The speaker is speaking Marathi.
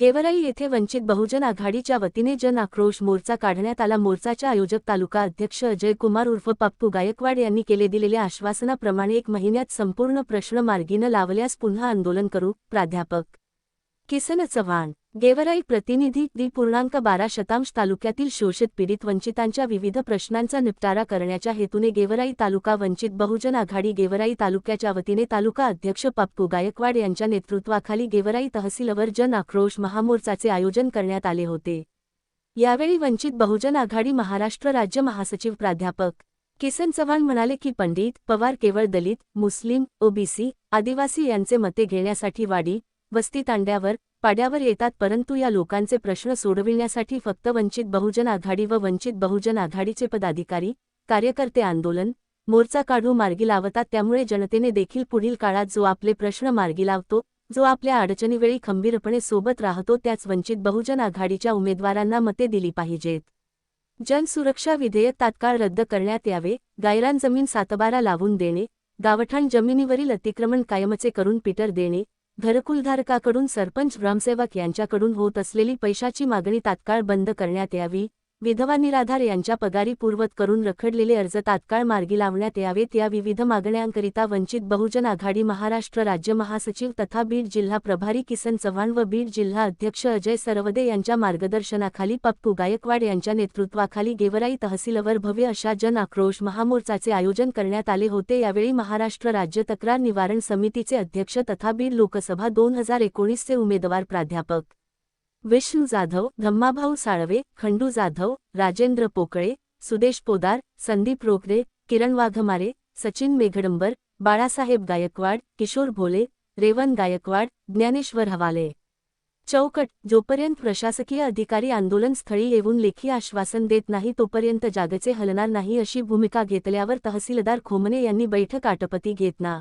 गेवराई येथे वंचित बहुजन आघाडीच्या वतीने जन आक्रोश मोर्चा काढण्यात आला. मोर्चाच्या आयोजक तालुका अध्यक्ष अजय कुमार उर्फ पप्पू गायकवाड यांनी केले दिलेल्या आश्वासनाप्रमाणे एक महिन्यात संपूर्ण प्रश्न मार्गीनं लावल्यास पुन्हा आंदोलन करू. प्राध्यापक किसन चव्हाण गेवराई प्रतिनिधी दी पूर्णांक बारा शतांश तालुक्यातील शोषित पीडित वंचितांच्या विविध प्रश्नांचा निपटारा करण्याच्या हेतूने गेवराई तालुका वंचित बहुजन आघाडी गेवराई तालुक्याच्या वतीने तालुका अध्यक्ष पप्पू गायकवाड यांच्या नेतृत्वाखाली गेवराई तहसीलवर जन आक्रोश महामोर्चाचे आयोजन करण्यात आले होते. यावेळी वंचित बहुजन आघाडी महाराष्ट्र राज्य महासचिव प्राध्यापक किसन चव्हाण म्हणाले की पंडित पवार केवळ दलित मुस्लिम ओबीसी आदिवासी यांचे मते घेण्यासाठी वाडी वस्ती तांड्यावर पाड्यावर येतात परंतु या लोकांचे प्रश्न सोडविण्यासाठी फक्त वंचित बहुजन आघाडी व वंचित बहुजन आघाडीचे पदाधिकारी कार्यकर्ते आंदोलन मोर्चा काढू मार्गी लावतात. त्यामुळे जनतेने देखील पुढील काळात जो आपले प्रश्न मार्गी लावतो जो आपल्या अडचणीवेळी खंबीरपणे सोबत राहतो त्याच वंचित बहुजन आघाडीच्या उमेदवारांना मते दिली पाहिजेत. जनसुरक्षा विधेयक तात्काळ रद्द करण्यात यावे गायरान जमीन सातबारा लावून देणे गावठाण जमिनीवरील अतिक्रमण कायमचे करून पीटर देणे घरकुलधारकाकडून सरपंच ग्रामसेवक यांच्याकडून होत असलेली पैशाची मागणी तात्काळ बंद करण्यात यावी विधवा निराधार यांच्या पगारी पूर्वत करून रखडलेले अर्ज तात्काळ मार्गी लावण्यात यावेत. या विविध मागण्यांकरिता वंचित बहुजन आघाडी महाराष्ट्र राज्य महासचिव तथा बीड जिल्हा प्रभारी किसन चव्हाण व बीड जिल्हा अध्यक्ष अजय सरवदे यांच्या मार्गदर्शनाखाली पप्पू गायकवाड यांच्या नेतृत्वाखाली गेवराई तहसीलवर भव्य अशा जन आक्रोश महामोर्चाचे आयोजन करण्यात आले होते. यावेळी महाराष्ट्र राज्य तक्रार निवारण समितीचे अध्यक्ष तथा बीड लोकसभा दोन हजार एकोणीसचे उमेदवार प्राध्यापक विष्णू जाधव धम्माभाऊ साळवे खंडू जाधव राजेंद्र पोकळे सुदेश पोदार संदीप रोखरे किरण वाघमारे सचिन मेघडंबर बाळासाहेब गायकवाड किशोर भोले रेवन गायकवाड ज्ञानेश्वर हवाले. चौकट जोपर्यंत प्रशासकीय अधिकारी आंदोलनस्थळी येऊन लेखी आश्वासन देत नाही तोपर्यंत जागेचे हलणार नाही अशी भूमिका घेतल्यावर तहसीलदार खोमने यांनी बैठक आटपती घेतना